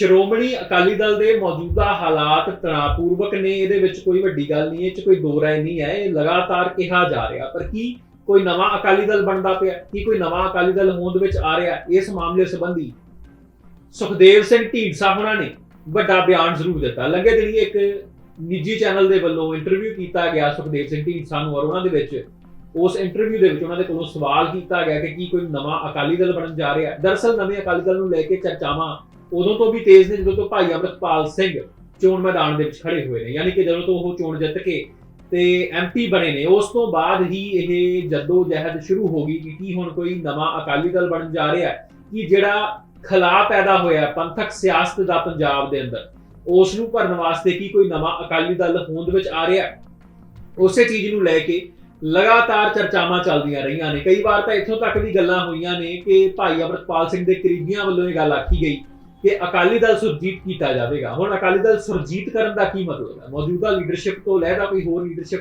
ਸ਼੍ਰੋਮਣੀ ਅਕਾਲੀ ਦਲ ਦੇ ਮੌਜੂਦਾ ਹਾਲਾਤ ਤਣਾਅਪੂਰਵਕ ਨੇ, ਇਹਦੇ ਵਿੱਚ ਕੋਈ ਵੱਡੀ ਗੱਲ ਨਹੀਂ ਹੈ ਚ ਕੋਈ ਦੋ ਰਾਏ ਨਹੀਂ ਹੈ, ਇਹ ਲਗਾਤਾਰ ਕਿਹਾ ਜਾ ਰਿਹਾ। ਪਰ ਕੀ ਕੋਈ ਨਵਾਂ ਅਕਾਲੀ ਦਲ ਬਣਦਾ ਪਿਆ? ਕੀ ਕੋਈ ਨਵਾਂ ਅਕਾਲੀ ਦਲ ਹੋਂਦ ਵਿੱਚ ਆ ਰਿਹਾ? ਇਸ ਮਾਮਲੇ ਸੰਬੰਧੀ ਸੁਖਦੇਵ ਸਿੰਘ ਢੀਂਡਸਾ ਹੋਣਾ ਨੇ ਵੱਡਾ ਬਿਆਨ ਜ਼ਰੂਰ ਦਿੱਤਾ। ਲੰਘੇ ਦਿਨੀ ਇੱਕ ਨਿੱਜੀ ਚੈਨਲ ਦੇ ਵੱਲੋਂ ਇੰਟਰਵਿਊ ਕੀਤਾ ਗਿਆ ਸੁਖਦੇਵ ਸਿੰਘ ਢੀਂਡਸਾ ਨੂੰ ਔਰ ਉਹਨਾਂ ਦੇ ਵਿੱਚ। ਉਸ ਇੰਟਰਵਿਊ ਦੇ ਵਿੱਚ ਉਹਨਾਂ ਦੇ ਕੋਲੋਂ ਸਵਾਲ ਕੀਤਾ ਗਿਆ ਕਿ ਕੀ ਕੋਈ ਨਵਾਂ ਅਕਾਲੀ ਦਲ ਬਣਨ ਜਾ ਰਿਹਾ। ਹੈ ਦਰਅਸਲ ਨਵੇਂ ਅਕਾਲੀ ਦਲ ਨੂੰ ਲੈ ਕੇ ਚਰਚਾਵਾਂ ਉਦੋਂ ਤੋਂ ਵੀ ਤੇਜ਼ ਨੇ, ਜਦੋਂ ਤੋਂ ਭਾਈ ਅਮਰਤਪਾਲ ਸਿੰਘ ਚੋਣ ਮੈਦਾਨ ਦੇ ਵਿੱਚ ਖੜੇ ਹੋਏ ਨੇ। ਯਾਨੀ ਕਿ ਜਦੋਂ ਤੋਂ ਉਹ ਚੋਣ ਜਿੱਤ ਕੇ ਤੇ ਐਮਪੀ ਬਣੇ ਨੇ, ਉਸ ਤੋਂ ਬਾਅਦ ਹੀ ਇਹ ਜੱਦੋ ਜਹਿਦ ਸ਼ੁਰੂ ਹੋ ਗਈ ਕਿ ਕੀ ਹੁਣ ਕੋਈ ਨਵਾਂ ਅਕਾਲੀ ਦਲ ਬਣਨ ਜਾ ਰਿਹਾ ਹੈ, ਕਿ ਜਿਹੜਾ ਖਲਾ ਪੈਦਾ ਹੋਇਆ ਪੰਥਕ ਸਿਆਸਤ ਦਾ ਪੰਜਾਬ ਦੇ ਅੰਦਰ। ਉਸ ਨੂੰ ਭਰਨ ਵਾਸਤੇ ਕੀ ਕੋਈ ਨਵਾਂ ਅਕਾਲੀ ਦਲ ਹੋਂਦ ਵਿੱਚ ਆ ਰਿਹਾ ਹੈ? ਉਸੇ ਚੀਜ਼ ਨੂੰ ਲੈ ਕੇ ਲਗਾਤਾਰ ਚਰਚਾਵਾਂ ਚੱਲਦੀਆਂ ਰਹੀਆਂ ਨੇ। ਕਈ ਵਾਰ ਤਾਂ ਇੱਥੋਂ ਤੱਕ ਵੀ ਗੱਲਾਂ ਹੋਈਆਂ ਨੇ ਕਿ ਭਾਈ ਅਮਰਤਪਾਲ ਸਿੰਘ ਦੇ ਕਰੀਬੀਆਂ ਵੱਲੋਂ ਇਹ ਗੱਲ ਆਖੀ ਗਈ ਕਿ ਅਕਾਲੀ ਦਲ ਸੁਰਜੀਤ ਕੀਤਾ ਜਾਵੇਗਾ। ਹੁਣ ਅਕਾਲੀ ਦਲ ਸੁਰਜੀਤ ਕਰਨ ਦਾ ਕੀ ਮਤਲਬ ਹੈ? ਮੌਜੂਦਾ ਲੀਡਰਸ਼ਿਪ ਤੋਂ ਲੈਦਾ ਕੋਈ ਹੋਰ ਲੀਡਰਸ਼ਿਪ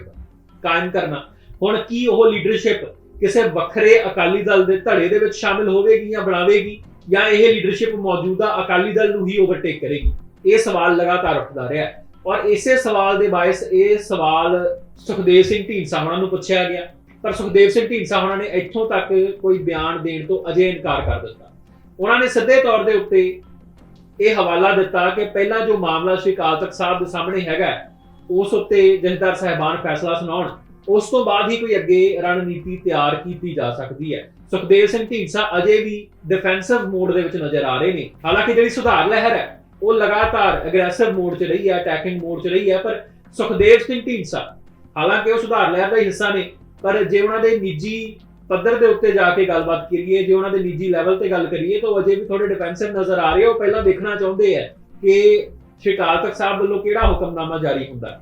ਕਾਇਮ ਕਰਨਾ। ਹੁਣ ਕੀ ਉਹ ਲੀਡਰਸ਼ਿਪ ਕਿਸੇ ਵੱਖਰੇ ਅਕਾਲੀ ਦਲ ਦੇ ਧੜੇ ਦੇ ਵਿੱਚ ਸ਼ਾਮਿਲ ਹੋਵੇਗੀ ਜਾਂ ਬਣਾਵੇਗੀ? ਜਾਂ ਇਹ ਲੀਡਰਸ਼ਿਪ ਮੌਜੂਦਾ ਅਕਾਲੀ ਦਲ ਨੂੰ ਹੀ ਓਵਰਟੇਕ ਕਰੇਗੀ? ਇਹ ਸਵਾਲ ਲਗਾਤਾਰ ਉੱਠਦਾ ਰਿਹਾ ਹੈ। ਔਰ ਇਸੇ ਸਵਾਲ ਦੇ ਬਾਇਸ ਇਹ ਸਵਾਲ ਸੁਖਦੇਵ ਸਿੰਘ ਢੀਂਡਸਾ ਹੋਣਾ ਨੂੰ ਪੁੱਛਿਆ ਗਿਆ। ਪਰ ਸੁਖਦੇਵ ਸਿੰਘ ਢੀਂਡਸਾ ਹੋਣਾ ਨੇ ਇੱਥੋਂ ਤੱਕ ਕੋਈ ਬਿਆਨ ਦੇਣ ਤੋਂ ਅਜੇ ਇਨਕਾਰ ਕਰ ਦਿੱਤਾ। ਉਹਨਾਂ ਨੇ ਸਿੱਧੇ ਤੌਰ ਦੇ ਉੱਤੇ ਇਹ ਹਵਾਲਾ ਦਿੱਤਾ ਕਿ ਪਹਿਲਾਂ ਜੋ ਮਾਮਲਾ ਸ਼੍ਰੀ ਅਕਾਲ ਤਖਤ ਸਾਹਿਬ ਦੇ ਸਾਹਮਣੇ ਹੈਗਾ ਉਸ ਉੱਤੇ ਜਥੇਦਾਰ ਸਾਹਿਬਾਨ ਫੈਸਲਾ ਸੁਣਾਉਣ, ਉਸ ਤੋਂ ਬਾਅਦ ਹੀ ਕੋਈ ਅੱਗੇ ਰਣਨੀਤੀ ਤਿਆਰ ਕੀਤੀ ਜਾ ਸਕਦੀ ਹੈ। ਸੁਖਦੇਵ ਸਿੰਘ ਢੀਂਡਸਾ ਅਜੇ ਵੀ ਡਿਫੈਂਸਿਵ ਮੋਡ ਦੇ ਵਿੱਚ ਨਜ਼ਰ ਆ ਰਹੇ ਨੇ। ਹਾਲਾਂਕਿ ਜਿਹੜੀ ਸੁਧਾਰ ਲਹਿਰ ਹੈ, ਉਹ ਲਗਾਤਾਰ ਅਗਰੈਸਿਵ ਮੋਡ 'ਚ ਰਹੀ ਹੈ ਅਟੈਕਿੰਗ ਮੋਡ 'ਚ ਰਹੀ ਹੈ, ਪਰ ਸੁਖਦੇਵ ਸਿੰਘ ਢੀਂਡਸਾ ਹਾਲਾਂਕਿ ਉਹ ਸੁਧਾਰ ਲਹਿਰ ਦਾ ਹਿੱਸਾ ਨੇ, ਪਰ ਜੇ ਉਹਨਾਂ ਦੇ ਨਿੱਜੀ ਪੱਧਰ ਦੇ ਉੱਤੇ ਜਾ ਕੇ ਗੱਲਬਾਤ ਕਰੀਏ, ਜੇ ਉਹਨਾਂ ਦੇ ਨਿੱਜੀ ਲੈਵਲ ਤੇ ਗੱਲ ਕਰੀਏ ਤਾਂ ਅਜੇ ਵੀ ਥੋੜੇ ਡਿਫੈਂਸਿਵ ਨਜ਼ਰ ਆ ਰਹੇ ਆ। ਪਹਿਲਾਂ ਦੇਖਣਾ ਚਾਹੁੰਦੇ ਆ ਕਿ ਸ਼੍ਰੀ ਤਖਤ ਸਾਹਿਬ ਵੱਲੋਂ ਕਿਹੜਾ ਹੁਕਮਨਾਮਾ ਜਾਰੀ ਹੁੰਦਾ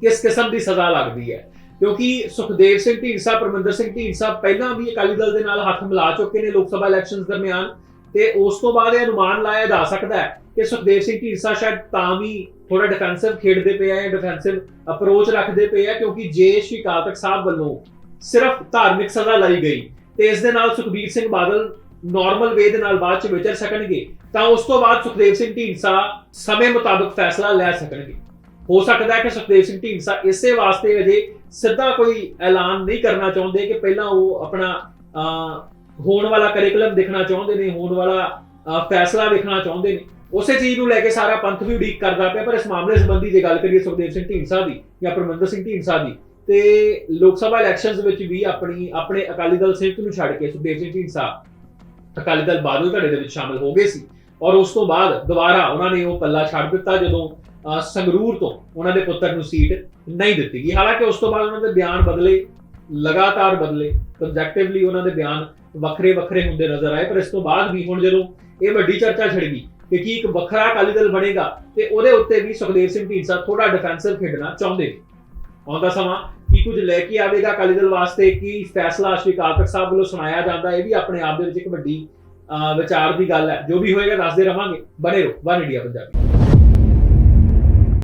ਕਿਸ ਕਿਸਮ ਦੀ ਸਜ਼ਾ ਲੱਗਦੀ ਹੈ ਕਿਉਂਕਿ ਸੁਖਦੇਵ ਸਿੰਘ ਢੀਂਡਸਾ, ਪਰਮਿੰਦਰ ਸਿੰਘ ਢੀਂਡਸਾ ਪਹਿਲਾਂ ਵੀ ਅਕਾਲੀ ਦਲ ਦੇ ਨਾਲ ਹੱਥ ਮਿਲਾ ਚੁੱਕੇ ਨੇ ਲੋਕ ਸਭਾ ਇਲੈਕਸ਼ਨਸ ਦਰਮਿਆਨ ਤੇ ਉਸ ਤੋਂ ਬਾਅਦ ਇਹ ਅਨੁਮਾਨ ਲਾਇਆ ਜਾ ਸਕਦਾ ਹੈ ਕਿ ਸੁਖਦੇਵ ਸਿੰਘ ਢੀਂਡਸਾ ਸ਼ਾਇਦ ਤਾਂ ਵੀ ਥੋੜਾ ਡਿਫੈਂਸਿਵ ਖੇਡਦੇ ਪਏ ਆ ਜਾਂ ਡਿਫੈਂਸਿਵ ਅਪਰੋਚ ਰੱਖਦੇ ਪਏ ਆ, ਕਿਉਂਕਿ ਜੇ ਸ਼੍ਰੀ ਸਾਹਿਬ ਵੱਲੋਂ ਸਿਰਫ ਧਾਰਮਿਕ ਸਜ਼ਾ ਲਈ ਗਈ ਤੇ ਇਸ ਦੇ ਨਾਲ ਸੁਖਬੀਰ ਸਿੰਘ ਬਾਦਲ ਨਾਰਮਲ ਵੇ ਦੇ ਨਾਲ ਬਾਅਦ ਚ ਵਿਚਰ ਸਕਣਗੇ ਤਾਂ ਉਸ ਤੋਂ ਬਾਅਦ ਸੁਖਦੇਵ ਸਿੰਘ ਢੀਂਡਸਾ ਸਮੇਂ ਮੁਤਾਬਕ ਫੈਸਲਾ ਲੈ ਸਕਣਗੇ। ਹੋ ਸਕਦਾ ਹੈ ਕਿ ਸੁਖਦੇਵ ਸਿੰਘ ਢੀਂਡਸਾ ਇਸੇ ਵਾਸਤੇ ਅਜੇ ਸਿੱਧਾ ਕੋਈ ਐਲਾਨ ਨਹੀਂ ਕਰਨਾ ਚਾਹੁੰਦੇ ਕਿ ਪਹਿਲਾਂ ਉਹ ਆਪਣਾ ਅਹ, ਹੋਣ ਵਾਲਾ ਕਰਿਕੂਲਮ ਦੇਖਣਾ ਚਾਹੁੰਦੇ ਨੇ ਹੋਣ ਵਾਲਾ ਅਹ, ਫੈਸਲਾ ਦੇਖਣਾ ਚਾਹੁੰਦੇ ਨੇ। ਉਸੇ ਚੀਜ਼ ਨੂੰ ਲੈ ਕੇ ਸਾਰਾ ਪੰਥ ਵੀ ਉਡੀਕ ਕਰਦਾ ਪਿਆ ਪਰ ਇਸ ਮਾਮਲੇ ਸੰਬੰਧੀ ਜੇ ਗੱਲ ਕਰੀਏ ਸੁਖਦੇਵ ਸਿੰਘ ਢੀਂਡਸਾ ਦੀ ਜਾਂ ਪਰਮਿੰਦਰ ਸਿੰਘ ਢੀਂਡਸਾ ਦੀ ਤੇ ਲੋਕ ਸਭਾ ਇਲੈਕਸ਼ਨਸ ਵਿੱਚ ਵੀ ਆਪਣੀ ਆਪਣੇ ਅਕਾਲੀ ਦਲ ਸਿਰਫ ਨੂੰ ਛੱਡ ਕੇ ਸੁਖਦੇਵ ਸਿੰਘ ਢੀਂਡਸਾ ਅਕਾਲੀ ਦਲ ਬਾਦਲ ਧੜੇ ਦੇ ਵਿੱਚ ਸ਼ਾਮਲ ਹੋ ਗਏ ਸੀ। ਔਰ ਉਸ ਤੋਂ ਬਾਅਦ ਦੁਬਾਰਾ ਉਹਨਾਂ ਨੇ ਉਹ ਪੱਲਾ ਛੱਡ ਦਿੱਤਾ ਜਦੋਂ ਅਹ, ਸੰਗਰੂਰ ਤੋਂ ਉਹਨਾਂ ਦੇ ਪੁੱਤਰ ਨੂੰ ਸੀਟ ਨਹੀਂ ਦਿੱਤੀ ਗਈ। ਹਾਲਾਂਕਿ ਉਸ ਤੋਂ ਬਾਅਦ ਉਹਨਾਂ ਦੇ ਬਿਆਨ ਬਦਲੇ ਲਗਾਤਾਰ ਬਦਲੇ ਕੰਜੈਕਟਿਵਲੀ ਉਹਨਾਂ ਦੇ ਬਿਆਨ ਵੱਖਰੇ ਵੱਖਰੇ ਹੁੰਦੇ ਨਜ਼ਰ ਆਏ। ਪਰ ਇਸ ਤੋਂ ਬਾਅਦ ਵੀ ਹੁਣ ਜਦੋਂ ਇਹ ਵੱਡੀ ਚਰਚਾ ਛਿੜ ਗਈ ਕਿ ਕੀ ਇੱਕ ਵੱਖਰਾ ਅਕਾਲੀ ਦਲ ਬਣੇਗਾ ਤੇ ਉਹਦੇ ਉੱਤੇ ਵੀ ਸੁਖਦੇਵ ਸਿੰਘ ਢੀਂਡਸਾ ਥੋੜਾ ਡਿਫੈਂਸਿਵ ਖੇਡਣਾ ਚਾਹੁੰਦੇ ਨੇ। ਆਉਂਦਾ ਸਮਾਂ ਕੁਝ ਲੈ ਕੇ ਆਵੇਗਾ ਅਕਾਲੀ ਦਲ ਵਾਸਤੇ ਕੀ ਫੈਸਲਾ ਸ਼੍ਰੀ ਅਕਾਲ ਤਖਤ ਸਾਹਿਬ ਵੱਲੋਂ ਸੁਣਾਇਆ ਜਾਂਦਾ ਇਹ ਵੀ ਆਪਣੇ ਆਪ ਦੇ ਵਿੱਚ ਇੱਕ ਵੱਡੀ ਅਹ, ਵਿਚਾਰ ਦੀ ਗੱਲ ਹੈ। ਜੋ ਵੀ ਹੋਏਗਾ ਦੱਸਦੇ ਰਵਾਂਗੇ। ਬਣੇ ਰਹੋ। One India Punjabi.